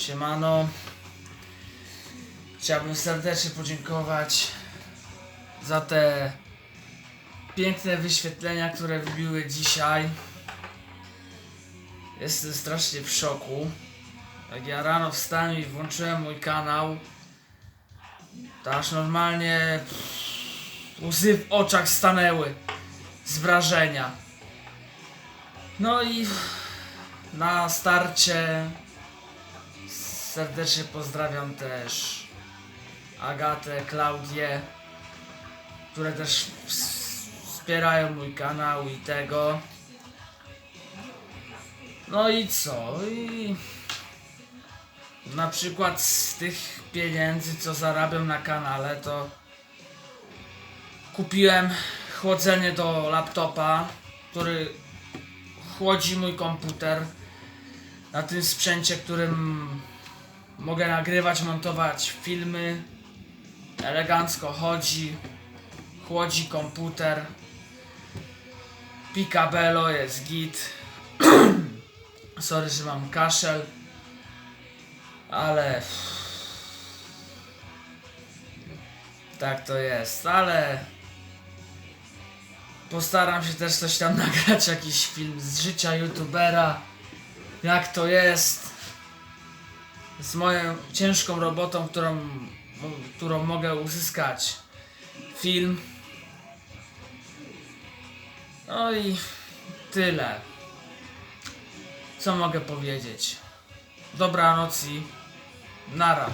Siemano. Chciałbym serdecznie podziękować za te piękne wyświetlenia, które wbiły dzisiaj. Jestem strasznie w szoku. Jak ja rano wstałem i włączyłem mój kanał, to aż normalnie pff, łzy w oczach stanęły z wrażenia. No i na starcie serdecznie pozdrawiam też Agatę, Klaudię, które też ws- wspierają mój kanał i tego. No i co? I na przykład z tych pieniędzy, co zarabiam na kanale, to kupiłem chłodzenie do laptopa, który chłodzi mój komputer na tym sprzęcie, którym mogę nagrywać, montować filmy. Elegancko chodzi, chłodzi komputer. Picabello jest git. Sorry, że mam kaszel, ale tak to jest, ale postaram się też coś tam nagrać, jakiś film z życia youtubera, jak to jest z moją ciężką robotą, którą, którą mogę uzyskać film. No i tyle. Co mogę powiedzieć? Dobranoc i nara.